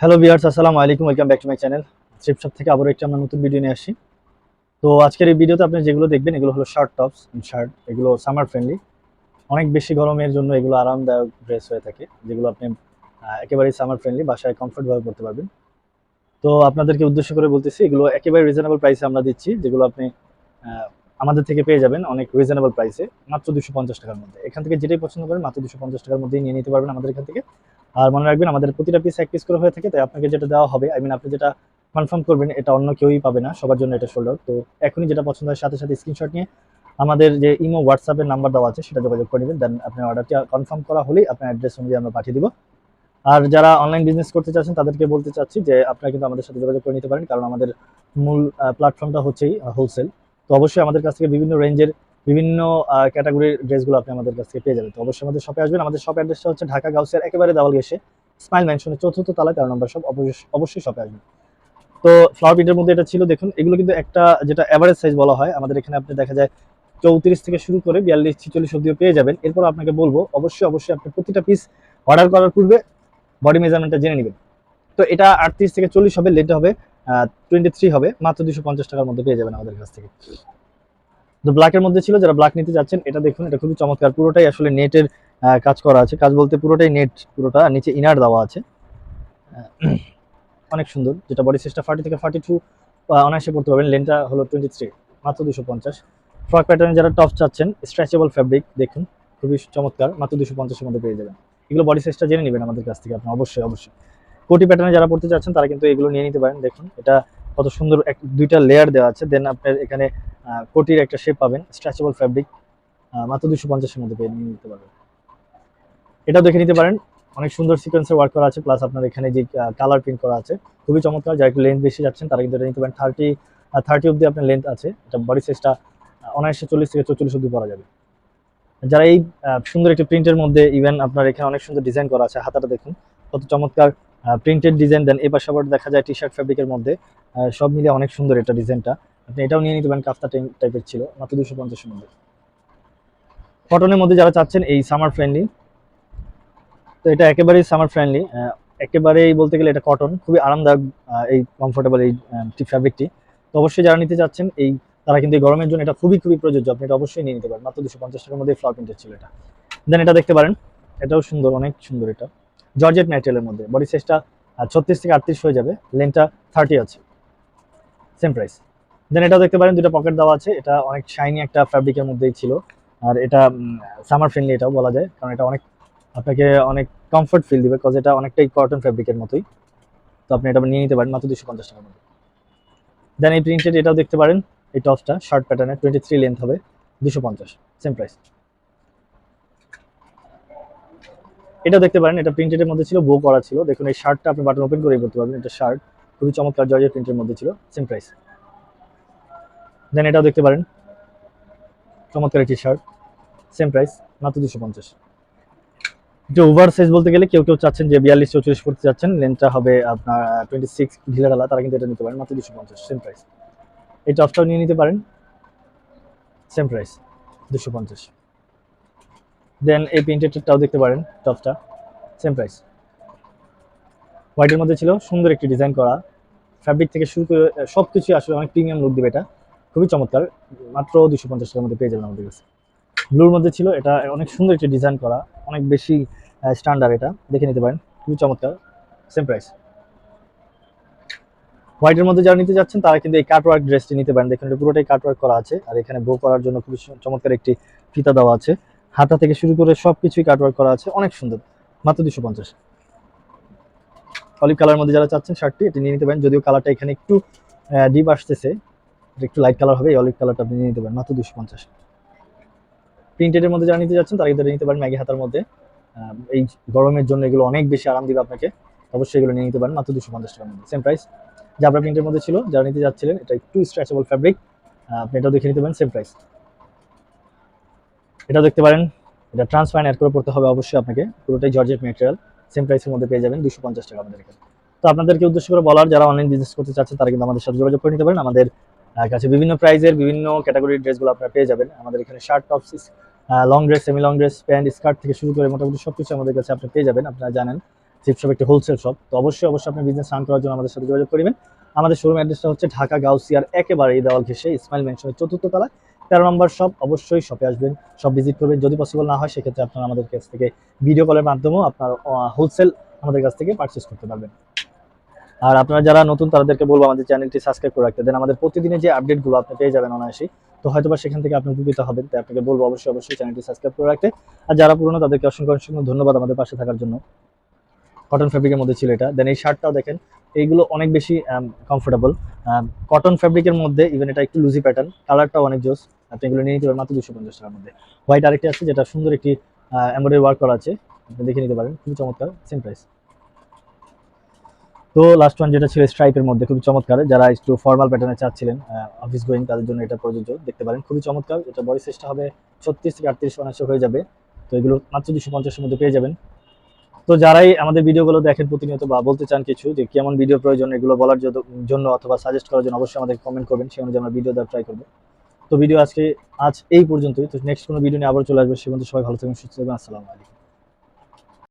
Hello viewers আসসালামু আলাইকুম welcome back to my channel trip shop থেকে আবারও একটি আমরা নতুন ভিডিও নিয়ে আসি। তো আজকের এই ভিডিওতে আপনি যেগুলো দেখবেন, এগুলো হলো শার্ট টপস শার্ট এগুলো সামার ফ্রেন্ডলি অনেক বেশি গরমের জন্য এগুলো আরামদায়ক ড্রেস হয়ে থাকে, যেগুলো আপনি একেবারেই সামার ফ্রেন্ডলি বাসায় কমফোর্টভাবে পড়তে পারবেন। তো আপনাদেরকে উদ্দেশ্য করে বলতেছি, এগুলো একেবারে রিজনেবল প্রাইসে আমরা দিচ্ছি, যেগুলো আপনি আমাদের থেকে পেয়ে যাবেন অনেক রিজনেবল প্রাইসে মাত্র দুশো পঞ্চাশ টাকার মধ্যে। এখান থেকে যেটাই পছন্দ করেন, মাত্র দুশো পঞ্চাশ টাকার মধ্যেই নিয়ে নিতে পারবেন আমাদের এখান থেকে। আর মনে রাখবেন আমাদের প্রতিটা পিস এক পিস করে হয়ে থাকে, তাই আপনাকে যেটা দেওয়া হবে আই মিন আপনি যেটা কনফার্ম করবেন, এটা অন্য কেউই পাবে না, সবার জন্য এটা সোল্ড তো এখনই যেটা পছন্দ হয় সাথে সাথে স্ক্রিনশট নিয়ে আমাদের যে ইমো হোয়াটসঅ্যাপের নাম্বার দেওয়া আছে, সেটা যোগাযোগ করে নেবেন। দেন আপনার অর্ডারটি কনফার্ম করা হলেই আপনার অ্যাড্রেস অনুযায়ী আমরা পাঠিয়ে দিব। আর যারা অনলাইন বিজনেস করতে চাচ্ছেন, তাদেরকে বলতে চাচ্ছি যে আপনারা কিন্তু আমাদের সাথে যোগাযোগ করে নিতে পারেন, কারণ আমাদের মূল প্ল্যাটফর্মটা হচ্ছেই হোলসেল তো অবশ্যই আমাদের কাছ থেকে বিভিন্ন রেঞ্জের বিভিন্ন ক্যাটাগরির ড্রেসগুলো আপনি আমাদের কাছ থেকে পেয়ে যাবেন। তো অবশ্যই আমাদের শপে আসবেন। আমাদের শপ অ্যাড্রেসটা হচ্ছে ঢাকা গাউসের একেবারে দাওয়াল গেছে স্মাইল ম্যানশনের চতুর্থ তলায়, তেরো নম্বর অবশ্যই অবশ্যই শপে আসবেন। তো ফ্লাওয়ার প্রিন্টের মধ্যে এটা ছিল, দেখুন, এগুলো কিন্তু একটা যেটা অ্যাভারেজ সাইজ বলা হয়, আমাদের এখানে আপনি দেখা যায় চৌত্রিশ থেকে শুরু করে বিয়াল্লিশ, ছিচল্লিশ অব্দিও পেয়ে যাবেন। এরপর আপনাকে বলব, অবশ্যই অবশ্যই আপনি প্রতিটা পিস অর্ডার করার পূর্বে বডি মেজারমেন্টটা জেনে নেবেন। তো এটা আটত্রিশ থেকে চল্লিশ হবে লেট হবে টোয়েন্টি থ্রি হবে, মাত্র দুশো পঞ্চাশ টাকার মধ্যে পেয়ে যাবেন আমাদের কাছ থেকে। তো ব্ল্যাকের মধ্যে ছিল, যারা ব্ল্যাক নিতে যাচ্ছেন, এটা দেখুন, এটা খুবই চমৎকার। পুরোটাই আসলে নেটের কাজ করা আছে। কাজ বলতে পুরোটাই নেট পুরোটা নিচে ইনার দেওয়া আছে। অনেক সুন্দর, যেটা বডি সাইজটা ফার্টি থেকে ফার্টি টু অনায়াসে পড়তে পারবেন। লেনটা হলো টোয়েন্টি থ্রি মাত্র দুশো পঞ্চাশ। ফ্রক প্যাটার্নে যারা টপ চাচ্ছেন স্ট্রেচেবল ফ্যাব্রিক দেখুন, খুবই চমৎকার, মাত্র দুশো পঞ্চাশের মধ্যে পেয়ে যাবেন। এগুলো বডি সাইজটা জেনে নেবেন আমাদের কাছ থেকে আপনি অবশ্যই অবশ্যই। কোটি প্যাটার্নে যারা পড়তে চাচ্ছেন, তারা কিন্তু এগুলো নিয়ে নিতে পারেন। দেখুন, এটা কত সুন্দর এক, দুইটা লেয়ার দেওয়া আছে দেন আপনার এখানে কোটির একটা শেপ পাবেন স্ট্রেচেবল ফ্যাব্রিক মাত্র দুশো পঞ্চাশের মধ্যে পেয়ে নিয়ে নিতে পারবেন। এটা দেখে নিতে পারেন, অনেক সুন্দর সিকোয়েন্সের ওয়ার্ক করা আছে প্লাস আপনার এখানে যে কালার প্রিন্ট করা আছে, খুবই চমৎকার, যারা একটু লেন্থ বেশি যাচ্ছেন, তারা কিন্তু এটা নিতে পারেন। থার্টি থার্টি অব্দি আপনার লেন্থ আছে, এটা বডি সাইজটা অনায়াসে চল্লিশ থেকে চল্লিশ অব্দি পরা যাবে। যারা এই সুন্দর একটি প্রিন্টের মধ্যে ইভেন আপনার এখানে অনেক সুন্দর ডিজাইন করা আছে, হাতাটা দেখুন, কত চমৎকার প্রিন্টেড ডিজাইন দেন এই পাশে আবার দেখা যায় টি শার্ট ফ্যাব্রিকের মধ্যে সব মিলিয়ে অনেক সুন্দর এটা ডিজাইনটা আপনি এটাও নিয়ে নিতে পারেন, কাফতা টাইপের ছিল, মাত্র দুশো পঞ্চাশের মধ্যে। কটনের মধ্যে যারা চাচ্ছেন, এই সামার ফ্রেন্ডলি তো এটা একেবারেই সামার ফ্রেন্ডলি একেবারেই বলতে গেলে এটা কটন খুবই আরামদায়ক এই কমফোর্টেবল এই ফ্যাব্রিকটি তো অবশ্যই যারা নিতে চাচ্ছেন, এই, তারা কিন্তু গরমের জন্য এটা খুবই খুবই প্রযোজ্য। আপনি এটা অবশ্যই নিয়ে নিতে পারেন, মাত্র দুশো পঞ্চাশ টাকার মধ্যে ফ্লাওয়ার প্রিন্টের ছিল এটা। দেন এটা দেখতে পারেন, এটাও সুন্দর, অনেক সুন্দর এটা। জর্জেট ম্যাটেরিয়ালের মধ্যে। বডি সাইজটা ছত্রিশ থেকে আটত্রিশ হয়ে যাবে। লেনটা থার্টি আছে। সেম প্রাইস দেন এটাও দেখতে পারেন, দুটো পকেট দেওয়া আছে। এটা অনেক শাইনি একটা ফ্যাব্রিকের মধ্যেই ছিল। আর এটা সামার ফ্রেন্ডলি এটাও বলা যায়। কারণ এটা অনেক, আপনাকে অনেক কমফর্ট ফিল দিবে। কজ এটা অনেকটাই কটন ফ্যাব্রিকের মতোই। তো আপনি এটা নিয়ে নিতে পারেন, মাত্র দুশো পঞ্চাশ টাকার মধ্যে। দেন এই প্রিন্টেড এটাও দেখতে পারেন। এই টপসটা শার্ট প্যাটার্নের টোয়েন্টি থ্রি লেন্থ হবে। দুশো পঞ্চাশ সেম প্রাইস এটা দেখতে পারেন, এটা প্রিন্টেডের মধ্যে ছিল বো করা ছিল। দেখুন, এই শার্টটা আপনি বাটন ওপেন করেই করতে পারবেন। এটা শার্ট খুবই চমৎকার জর্জের প্রিন্টের মধ্যে ছিল সেম প্রাইস দেন এটাও দেখতে পারেন, চমৎকার একটি শার্ট সেম প্রাইস মাত্র দুশো পঞ্চাশ। যে ওভার সাইজ বলতে গেলে কেউ কেউ চাচ্ছেন যে বিয়াল্লিশ, চৌচল্লিশ করতে চাচ্ছেন লেন্থটা হবে আপনার টোয়েন্টি সিক্স ঢিলা ডালা তারা কিন্তু এটা নিতে পারেন, মাত্র দুশো পঞ্চাশ সেম প্রাইস এই টপটাও নিয়ে নিতে পারেন সেম প্রাইস দুশো পঞ্চাশ। দেন এই প্রিন্টেডটাও দেখতে পারেন টপটা সেম প্রাইস হোয়াইটের মধ্যে ছিল সুন্দর একটি ডিজাইন করা। ফ্যাব্রিক থেকে শুরু করে সব কিছুই আসলে অনেক প্রিমিয়াম লুক দেবে এটা। খুবই চমৎকার। মাত্র দুশো পঞ্চাশ টাকার মধ্যে পেয়ে যাবেন আমাদের কাছে। ব্লুর মধ্যে ছিল, এটা অনেক সুন্দর একটি ডিজাইন করা। অনেক বেশি স্ট্যান্ডার্ড এটা। দেখে নিতে পারেন, খুবই চমৎকার। সেম প্রাইস হোয়াইটের মধ্যে যারা নিতে যাচ্ছেন, তারা কিন্তু এই কাটওয়ার্ক ড্রেসটি নিতে পারেন। দেখুন, এটা পুরোটাই কাটওয়ার্ক করা আছে। আর এখানে বো করার জন্য খুবই চমৎকার একটি ফিতা দেওয়া আছে। হাতা থেকে শুরু করে সব কিছুই কাটওয়ার্ক করা আছে। অনেক সুন্দর। মাত্র দুশো পঞ্চাশ। অলিভ কালার মধ্যে যারা চাচ্ছেন শার্টটি, এটি নিয়ে নিতে পারেন। যদিও কালারটা এখানে একটু ডিপ আসতেছে একটু লাইট কালার হবে, এই অলিভ কালারটা আপনি নিয়ে নিতে পারেন। মাত্র দুশো পঞ্চাশ। প্রিন্টেডের মধ্যে যারা নিতে যাচ্ছেন, তারা কিন্তু নিতে পারেন ম্যাগি হাতার মধ্যে। এই গরমের জন্য এগুলো অনেক বেশি আরাম দিবে আপনাকে। অবশ্যই এগুলো নিয়ে নিতে পারেন। মাত্র দুশো পঞ্চাশ টাকার মধ্যে। সেম প্রাইস জাবরা প্রিন্টের মধ্যে ছিল, যারা নিতে যাচ্ছিলেন, এটা একটু স্ট্রেচেবল ফ্যাব্রিক আপনি এটাও দেখে নিতে পারেন সেম প্রাইস এটাও দেখতে পারেন, এটা ট্রান্সফাইন অ্যাড করে পড়তে হবে অবশ্যই আপনাকে। পুরোটাই জর্জেট ম্যাটেরিয়াল সেম প্রাইসের মধ্যে পেয়ে যাবেন দুশো পঞ্চাশ টাকা আমাদের এখানে। তো আপনাদেরকে উদ্দেশ্য করে বলার, যারা অনলাইন বিজনেস করতে চাচ্ছেন, তারা কিন্তু আমাদের সাথে যোগাযোগ করে নিতে পারেন। আমাদের কাছে বিভিন্ন প্রাইজের বিভিন্ন ক্যাটাগরির ড্রেসগুলো আপনারা পেয়ে যাবেন। আমাদের এখানে shirt tops long dress semi long dress pant skirt থেকে শুরু করে মোটামুটি সব কিছু আমাদের কাছে আপনি পেয়ে যাবেন। আপনারা জানেন চিপ শপ একটি হোলসেল শপ তো অবশ্যই অবশ্যই আপনি বিজনেস রান করার জন্য আমাদের সাথে যোগাযোগ করবেন। আমাদের শোরুম অ্যাড্রেসটা হচ্ছে ঢাকা গাউসিয়ার একেবারে দেওয়াল ঘেসে ইসমাইল মেনশনের চতুর্থ তলায় তেরো নম্বর শপ অবশ্যই শপে আসবেন সব ভিজিট করবেন। যদি পসিবল না হয়, সেক্ষেত্রে আপনারা আমাদের কাছ থেকে ভিডিও কলের মাধ্যমেও আপনার হোলসেল আমাদের কাছ থেকে পারচেস করতে পারবেন। আর আপনারা যারা নতুন, তাদেরকে বলব আমাদের চ্যানেলটি সাবস্ক্রাইব করে রাখতে। দেন আমাদের প্রতিদিনের যে আপডেটগুলো আপনি পেয়ে যাবেন অনায়াসি, তো হয়তো বা সেখান থেকে আপনি উপকৃত হবেন। তাই আপনাকে বলব অবশ্যই অবশ্যই চ্যানেলটি সাবস্ক্রাইব করে রাখতে। আর যারা পুরনো, তাদেরকে অসংখ্য অসংখ্য ধন্যবাদ আমাদের পাশে থাকার জন্য। কটন ফ্যাব্রিকের মধ্যে ছিল এটা। দেন এই শার্টটাও দেখেন, এইগুলো অনেক বেশি কমফোর্টেবল কটন ফ্যাব্রিকের মধ্যে ইভেন এটা একটু লুজি প্যাটার্ন কালারটাও অনেক জোস। আপনি এগুলো নিয়ে নিতে পারেন মাত্র দুশো পঞ্চাশ টাকার মধ্যে। হোয়াইট আরেকটি আছে যেটা সুন্দর একটি এমব্রয়ডারি ওয়ার্ক করা আছে। আপনি দেখে নিতে পারেন, খুবই চমৎকার সেম প্রাইস তো লাস্ট ওয়ান যেটা ছিল স্ট্রাইপের মধ্যে, খুবই চমৎকার। যারা একটু ফর্মাল প্যাটার্নে চাচ্ছিলেন অফিস গোয়িং তাদের জন্য এটা প্রযোজ্য, দেখতে পারেন, খুবই চমৎকার। এটা বডি সাইজটা হবে ছত্রিশ থেকে আটত্রিশ অনায়াসে হয়ে যাবে। তো এগুলো মাত্র দুশো পঞ্চাশের মধ্যে পেয়ে যাবেন। তো যারাই আমাদের ভিডিওগুলো দেখেন প্রতিনিয়ত বা বলতে চান কিছু যে কেমন ভিডিও প্রয়োজন, এগুলো বলার জন্য- জন্য অথবা সাজেস্ট করার জন্য অবশ্যই আমাদের কমেন্ট করবেন। সেই অনুযায়ী আমরা ভিডিও দেওয়ার ট্রাই করব। তো ভিডিও আজকে আজ এই পর্যন্তই। তো নেক্সট কোনো ভিডিও নিয়ে আবার চলে আসবে। সে পর্যন্ত সবাই ভালো থাকবেন, সুস্থ থাকবেন। আসসালামু আলাইকুম।